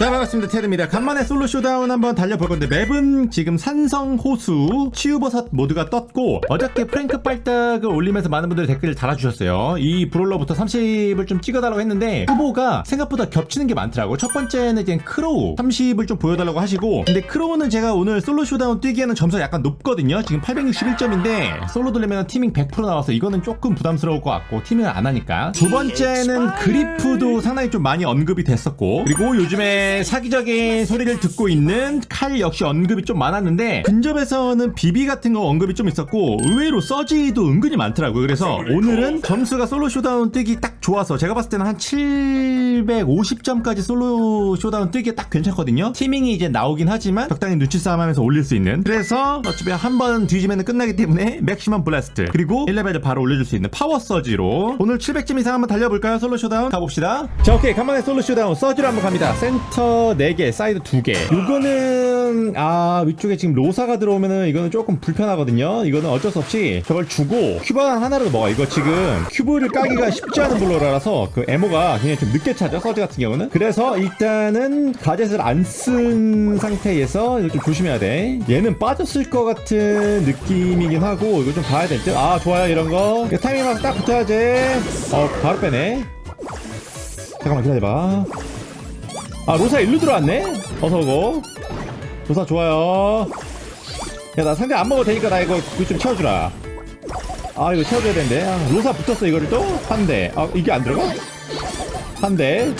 자 반갑습니다. 테르입니다. 간만에 솔로 쇼다운 한번 달려볼 건데 맵은 지금 산성 호수 치유버섯 모드가 떴고 어저께 프랭크 빨딱을 올리면서 많은 분들이 댓글을 달아주셨어요. 이 브롤러부터 30을 좀 찍어달라고 했는데 후보가 생각보다 겹치는 게 많더라고. 첫 번째는 이제 크로우 30을 좀 보여달라고 하시고 근데 크로우는 제가 오늘 솔로 쇼다운 뛰기에는 점수가 약간 높거든요. 지금 861점인데 솔로 돌리면 티밍 100% 나와서 이거는 조금 부담스러울 것 같고 티밍을 안 하니까. 두 번째는 그리프도 상당히 좀 많이 언급이 됐었고 그리고 요즘에 사기적인 소리를 듣고 있는 칼 역시 언급이 좀 많았는데 근접에서는 비비 같은 거 언급이 좀 있었고 의외로 서지도 은근히 많더라고요. 그래서 오늘은 점수가 솔로 쇼다운 뜨기 딱 좋아서 제가 봤을 때는 한 750점까지 솔로 쇼다운 뜨기 딱 괜찮거든요. 티밍이 이제 나오긴 하지만 적당히 눈치 싸움 하면서 올릴 수 있는. 그래서 어차피 한 번 뒤지면 끝나기 때문에 맥시멈 블라스트 그리고 1레벨을 바로 올려줄 수 있는 파워 서지로 오늘 700점 이상 한번 달려볼까요? 솔로 쇼다운 가봅시다. 자 오케이. 간만에 솔로 쇼다운 서지로 한번 갑니다. 센터 4개 사이드 2개. 요거는 아 위쪽에 지금 로사가 들어오면은 이거는 조금 불편하거든요. 이거는 어쩔 수 없이 저걸 주고 큐브 하나라도 먹어. 이거 지금 큐브를 까기가 쉽지 않은 블로라서 그 에모가 그냥 좀 늦게 차죠 서지 같은 경우는. 그래서 일단은 가젯을 안 쓴 상태에서 이거 좀 조심해야 돼. 얘는 빠졌을 것 같은 느낌이긴 하고 이거 좀 봐야 될 듯 아 좋아요 이런 거. 타이밍 맞딱 붙어야지. 어 바로 빼네. 잠깐만 기다려봐 아 로사 일로 들어왔네? 어서오고. 로사 좋아요. 야 나 상대 안 먹어도 되니까 나 이거 이거 좀 채워주라. 아 이거 채워줘야 되는데. 아, 로사 붙었어 이거를 또? 한대 아 이게 안 들어가? 한대.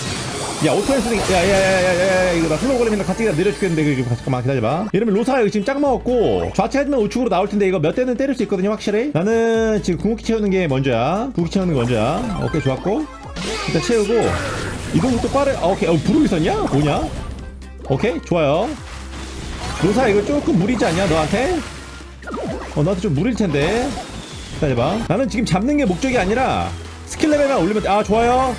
야 오토에서 야야야야야 이거 나 슬로우 걸리면 같이 느려 죽겠는데 이거 잠깐만 기다려봐. 이러면 로사 이거 지금 짝 먹었고 좌측하면 우측으로 나올 텐데 이거 몇 대는 때릴 수 있거든요 확실히. 나는 지금 궁극기 채우는 게 먼저야. 궁극기 채우는 게 먼저야. 오케이 좋았고. 일단 채우고 이동도 빠르 아 오케이. 어 부르기 썼냐? 뭐냐? 오케이 좋아요. 로사 이거 조금 무리지 않냐 너한테? 어 너한테 좀 무릴 텐데. 기다려봐. 나는 지금 잡는 게 목적이 아니라 스킬 레벨만 올리면 돼. 아 좋아요.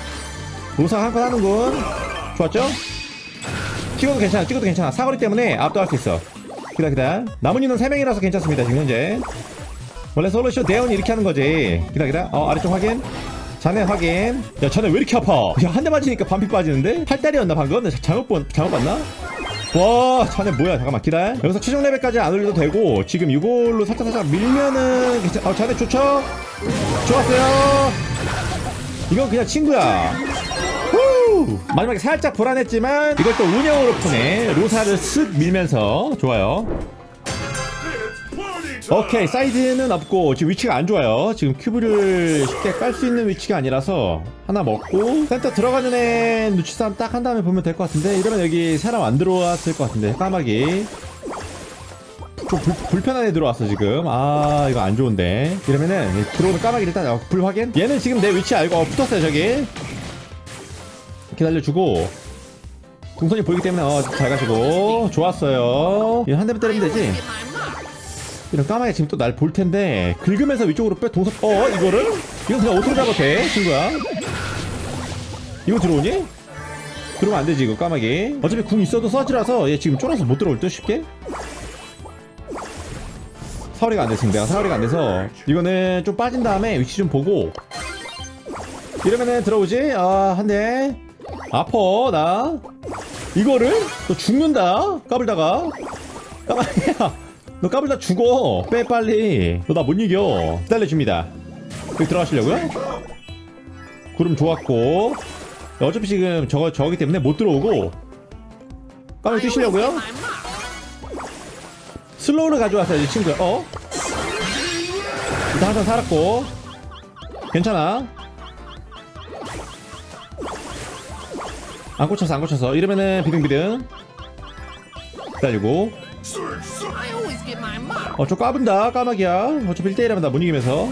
로사 한 건 하는군. 좋았죠? 찍어도 괜찮아 찍어도 괜찮아. 사거리 때문에 압도할 수 있어. 기다 기다. 인원 3명이라서 괜찮습니다 지금 현재. 원래 솔루션 대원이 이렇게 하는 거지. 기다 기다. 어 아래쪽 확인 자네 확인 야 자네 왜 이렇게 아파 야 한 대 맞으니까 반피 빠지는데 팔다리였나 방금? 나 잘못 본 잘못 봤나? 와 자네 뭐야 잠깐만 기다려 여기서 최종 레벨까지 안 올려도 되고 지금 이걸로 살짝 살짝 밀면은 괜찮 아 자네 좋죠? 좋았어요 이건 그냥 친구야 후! 마지막에 살짝 불안했지만 이걸 또 운영으로 푸네 로사를 쓱 밀면서 좋아요 오케이 사이즈는 없고 지금 위치가 안 좋아요. 지금 큐브를 쉽게 깔 수 있는 위치가 아니라서 하나 먹고 센터 들어가는 애 싸움 딱한 다음에 보면 될 것 같은데 이러면 여기 사람 안 들어왔을 것 같은데. 까마귀. 좀 불, 불편한 애 들어왔어 지금. 아 이거 안 좋은데. 이러면은 들어오는 까마귀 일단 어, 불 확인. 얘는 지금 내 위치 알고 어, 붙었어요 저기. 기다려주고. 동선이 보이기 때문에 어, 잘 가시고. 좋았어요. 이거 한 대만 때리면 되지 이런 까마귀 지금 또 날 볼 텐데 긁으면서 위쪽으로 빼 동선 어 이거를? 이거 그냥 오토로 잡아도 돼 친구야. 이거 들어오니? 들어오면 안 되지 이거 까마귀. 어차피 궁 있어도 서지라서 얘 지금 쫄아서 못 들어올 듯 쉽게? 사거리가 안 됐습니다 내가 사거리가 안 돼서. 이거는 좀 빠진 다음에 위치 좀 보고. 이러면은 들어오지? 아 한대. 아퍼 나. 이거를? 또 죽는다? 까불다가. 까마귀야 너 까불다 죽어. 빼 빨리. 너 나 못 이겨. 기다려줍니다. 여기 들어가시려고요? 구름 좋았고. 어차피 지금 저거 저기 때문에 못 들어오고. 까불 뛰시려고요? 슬로우를 가져왔어야지 친구야 어? 일단 한잔 살았고. 괜찮아. 안 꽂혔어 안 꽂혔어 이러면은 비등비등. 기다리고 어, 저 까분다, 까마귀야. 어차피 1대1하면 나 못 이기면서.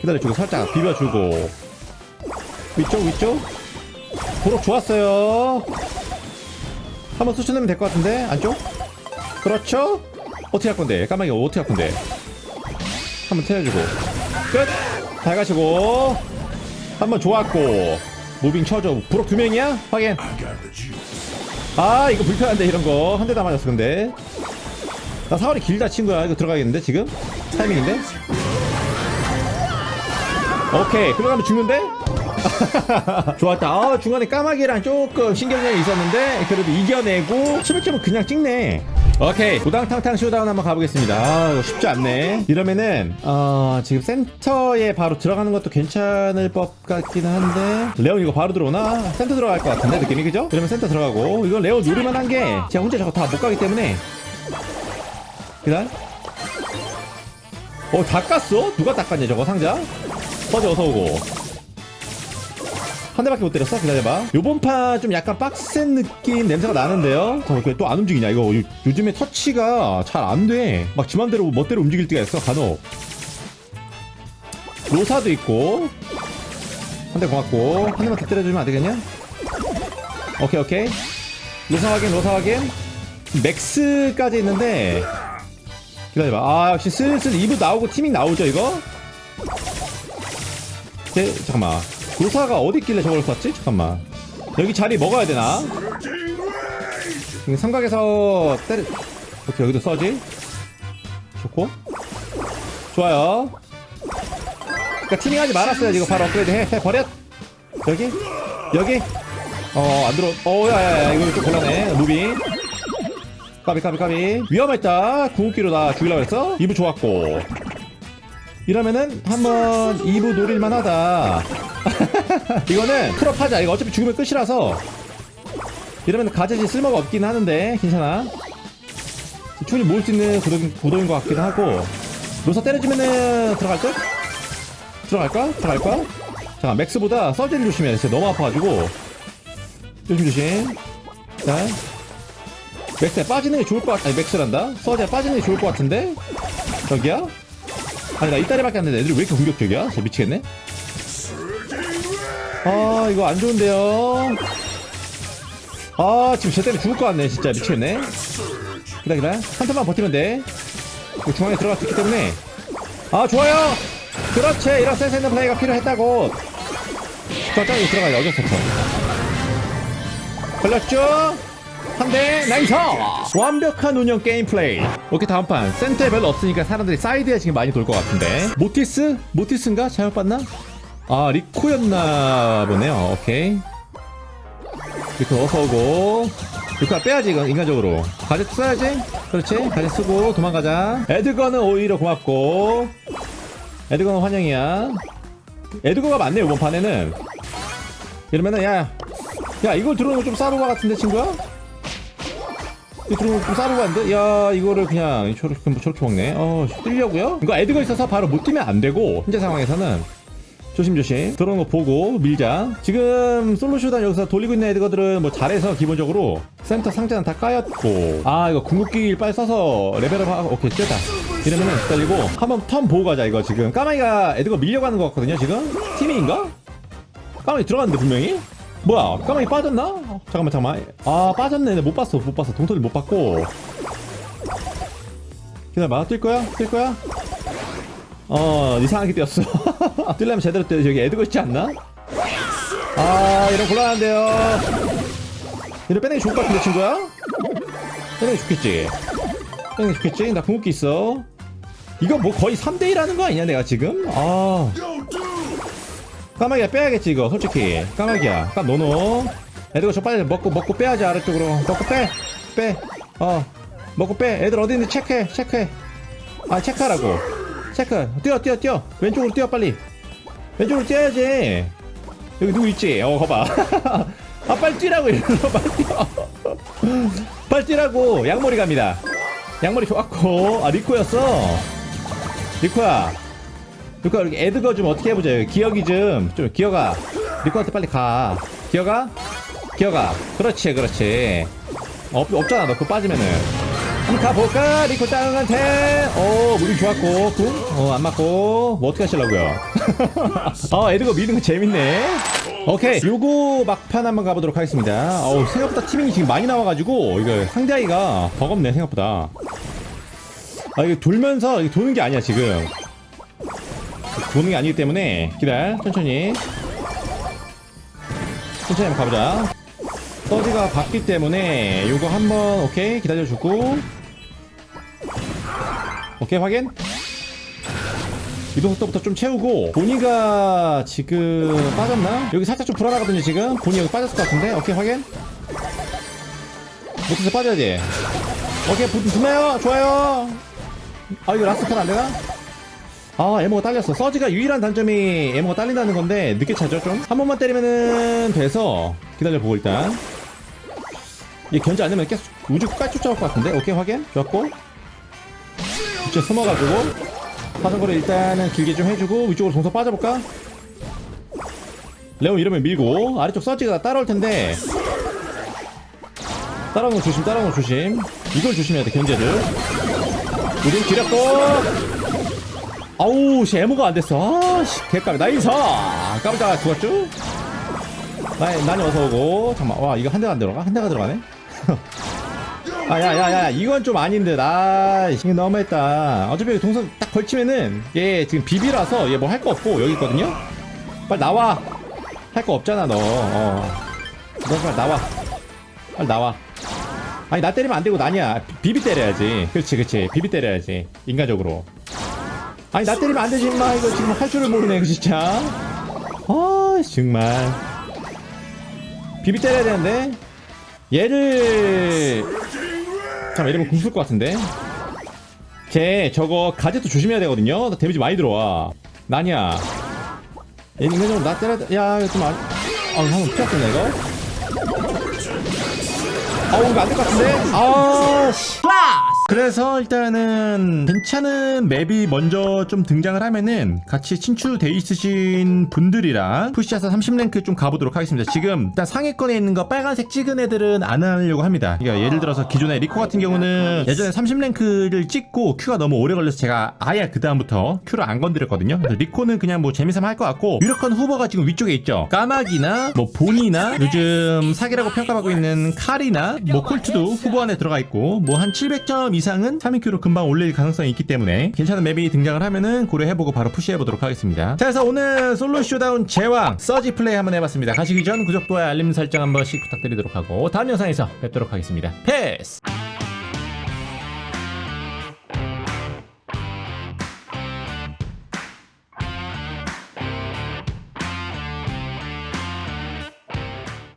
기다려주고, 살짝 비벼주고. 위쪽, 위쪽. 도록 좋았어요. 한번 수천내면 될 것 같은데, 안쪽? 그렇죠? 어떻게 할 건데? 까마귀가 어떻게 할 건데? 한번 태워주고. 끝! 잘 가시고. 한번 좋았고. 무빙 쳐줘. 부록 두 명이야? 확인. 아, 이거 불편한데, 이런 거. 한 대 다 맞았어, 근데. 나 사거리 길다 친구야 이거 들어가겠는데 지금? 타이밍인데? 오케이 들어가면 죽는데? 좋았다. 아, 중간에 까마귀랑 조금 신경전이 있었는데 그래도 이겨내고 11점은 그냥 찍네. 오케이 우당탕탕 쇼다운 한번 가보겠습니다. 아, 쉽지 않네. 이러면은 어, 지금 센터에 바로 들어가는 것도 괜찮을 법 같기는 한데 레온 이거 바로 들어오나? 센터 들어갈 것 같은데 느낌이 그죠? 그러면 센터 들어가고 이건 레온 누르만 한 게 제가 혼자 저거 다 못 가기 때문에 그다음 어, 다 깠어? 누가 다 깠냐, 저거 상자? 퍼져 어서 오고. 한 대밖에 못 때렸어? 기다려봐. 요번 파 좀 약간 빡센 느낌 냄새가 나는데요? 잠깐, 또안 움직이냐? 이거 요, 요즘에 터치가 잘 안 돼. 막 지맘대로 멋대로 움직일 때가 있어, 간혹. 로사도 있고. 한 대 고맙고. 한 대만 더 때려주면 안 되겠냐? 오케이, 오케이. 로사 확인, 로사 확인. 맥스까지 있는데, 기다려봐. 아, 역시 슬슬 2부 나오고 티밍 나오죠, 이거? 네, 잠깐만. 로사가 어디 있길래 저걸 썼지? 잠깐만. 여기 자리 먹어야 되나? 삼각에서 때려. 오케이, 여기도 써지. 좋고. 좋아요. 그니까 티밍하지 말았어야지. 이거 바로 업그레이드 해. 해, 버렸. 여기? 여기? 어, 안 들어. 어, 야, 야, 야, 이거 좀 곤란해. 무빙. 까비 까비 까비 위험했다 궁극기로 나 죽이려고 했어 2부 좋았고 이러면은 한번 2부 노릴만 하다 이거는 크롭 하자 이거 어차피 죽으면 끝이라서 이러면 가젯이 쓸모가 없긴 하는데 괜찮아 충분히 모을 수 있는 구도인, 구도인 것 같기도 하고 로사 때려주면은 들어갈 듯? 들어갈까? 들어갈까? 잠깐 맥스보다 서지를 조심해 진짜 너무 아파가지고 조심조심 자 맥스에 빠지는 게 좋을 것 같.. 아니 맥스란다? 서지에 빠지는 게 좋을 것 같은데? 저기야? 아니 나 이따리밖에 안 되는데 애들이 왜 이렇게 공격적이야? 진짜 미치겠네? 아 이거 안 좋은데요? 아 지금 쟤 때문에 죽을 것 같네 진짜. 미치겠네. 기다 기다. 한 턴만 버티면 돼. 중앙에 들어갈 수 있기 때문에. 아 좋아요! 그렇지. 이런 센스 있는 플레이가 필요했다고. 저 짱이 들어가야 어쩔 수 없어 걸렸죠? 한대 나이스 완벽한 운영 게임 플레이. 오케이 다음 판. 센터에 별로 없으니까 사람들이 사이드에 지금 많이 돌 것 같은데. 모티스? 모티스인가? 잘못 봤나? 아 리코였나 보네요. 오케이. 리코 어서 오고. 리코야 빼야지 이건 인간적으로. 가제 써야지? 그렇지. 가제 쓰고 도망가자. 에드거는 오히려 고맙고. 에드거는 환영이야. 에드거가 많네 이번 판에는. 이러면은 야. 야 이걸 들어오는 거좀 싸루바 같은데 친구야? 들어오는 거좀 싸루바인데? 야 이거를 그냥 저렇게, 뭐 저렇게 먹네 어 뛰려고요? 이거 에드거 있어서 바로 못 뛰면 안 되고 현재 상황에서는 조심조심 들어오는 거 보고 밀자 지금 솔로쇼단 여기서 돌리고 있는 에드거들은 뭐 잘해서 기본적으로 센터 상자는 다 까였고 아 이거 궁극기 빨리 써서 레벨업 하고 오케이 뛰었다 이러면은 기다리고 한번 턴 보고 가자 이거 지금 까마귀가 에드거 밀려가는 것 같거든요 지금 팀인가? 까마귀 들어갔는데 분명히? 뭐야 까마귀 빠졌나? 어, 잠깐만 잠깐만 아 빠졌네 못 봤어 못 봤어 동선을 못 봤고 기다려봐 뛸 거야? 뛸 거야? 어 이상하게 뛰었어 뛰려면 제대로 뛰어야지 여기 에드거 있지 않나? 아 이런 곤란한데요 이런 빼내기 좋을 것 같은데 친구야? 빼내기 좋겠지 빼내기 좋겠지? 나 궁극기 있어 이거 뭐 거의 3대1 하는 거 아니냐 내가 지금? 아 까마귀야 빼야겠지 이거 솔직히. 까마귀야. 까 노노. 애들 저 빨리 먹고 먹고 빼야지 아래쪽으로. 먹고 빼빼어. 먹고 빼. 애들 어디 있는지 체크해 체크해. 아 체크하라고. 체크. 뛰어 뛰어 뛰어. 왼쪽으로 뛰어 빨리. 왼쪽으로 뛰어야지. 여기 누구 있지? 어 거봐. 아 빨리 뛰라고 이러서 빨리 뛰어. 빨리 뛰라고. 양머리 갑니다. 양머리 좋았고. 아 리코였어. 리코야 리코야 이렇게 에드거 좀 어떻게 해보자 여기 기억이 좀 좀 기어가. 리코한테 빨리 가. 기어가? 기어가. 그렇지 그렇지. 없, 없잖아. 너 그거 빠지면은. 한번 가볼까? 리코 짱한테. 오 무빙 좋았고. 굿어안 맞고. 뭐 어떻게 하시려고요? 아 에드거 미는 거 재밌네. 오케이. 요거 막판 한번 가보도록 하겠습니다. 어우 생각보다 티밍이 지금 많이 나와가지고 이거 상대하기가 버겁네 생각보다. 아 이게 돌면서 이게 도는 게 아니야 지금 도는 게 아니기 때문에 기다려 천천히. 천천히 한번 가보자. 서지가 봤기 때문에 요거 한번 오케이 기다려주고. 오케이 확인. 이동 속도부터 좀 채우고 보니가 지금 빠졌나? 여기 살짝 좀 불안하거든요 지금. 보니 여기 빠졌을 것 같은데. 오케이 확인. 못해서 빠져야지. 오케이 부, 붙나요? 좋아요. 아 이거 라스트 칸 안 되나? 아 에모가 딸렸어. 서지가 유일한 단점이 에모가 딸린다는 건데 늦게 차죠 좀? 한 번만 때리면은 돼서 기다려보고 일단. 얘 견제 안 되면 계속 우주 끝까지 쫓아올 것 같은데? 오케이 확인. 좋았고. 이쪽 숨어가지고 사정거리 일단은 길게 좀 해주고 위쪽으로 동서 빠져볼까? 레온 이러면 밀고 아래쪽 서지가 따라올 텐데. 따라오는 거 조심 따라오는 거 조심. 이걸 조심해야 돼 견제를. 우린 기렸고 아우 씨 에모가 안 됐어. 아씨 개까비. 나이스 깜짝 죽었죠? 나, 난이 어서 오고. 잠깐만. 와 이거 한 대가 안 들어가? 한 대가 들어가네? 아 야야야 이건 좀 아닌데. 나 이거 너무했다. 어차피 동선 딱 걸치면은 얘 지금 비비라서 얘 뭐 할 거 없고 여기 있거든요? 빨리 나와. 할 거 없잖아 너어. 너 빨리 나와. 빨리 나와. 아니 나 때리면 안 되고 나냐 비- 비비 때려야지. 그렇지 그렇지. 비비 때려야지. 인간적으로 아니 나 때리면 안 되지 임마. 이거 지금 할 줄을 모르네 이거 진짜. 아 정말. 비비 때려야 되는데. 얘를. 잠깐 이러면 궁쓸 것 같은데. 쟤 저거 가제트 조심해야 되거든요. 나 데미지 많이 들어와. 나냐? 얘 인간적으로 나 때려야 돼. 야 이거 좀 안... 아 한번 피었겠네 이거. 아우 이거 안 될 것 같은데? 아씨 그래서 일단은 괜찮은 맵이 먼저 좀 등장을 하면은 같이 친추돼 있으신 분들이랑 푸시아사 30랭크 좀 가보도록 하겠습니다. 지금 일단 상위권에 있는 거 빨간색 찍은 애들은 안 하려고 합니다. 그러니까 예를 들어서 기존에 리코 같은 경우는 예전에 30랭크를 찍고 큐가 너무 오래 걸려서 제가 아예 그 다음부터 큐를 안 건드렸거든요. 리코는 그냥 뭐 재미삼아 할것 같고 유력한 후보가 지금 위쪽에 있죠. 까마귀나 뭐 본이나 요즘 사기라고 평가받고 있는 칼이나 뭐 콜트도 후보 안에 들어가 있고 뭐 한 700점 이상은 3위큐로 금방 올릴 가능성이 있기 때문에 괜찮은 맵이 등장을 하면은 고려해보고 바로 푸시해보도록 하겠습니다. 자 그래서 오늘 솔로 쇼다운 제왕 서지 플레이 한번 해봤습니다. 가시기 전 구독과 알림 설정 한 번씩 부탁드리도록 하고 다음 영상에서 뵙도록 하겠습니다. 패스!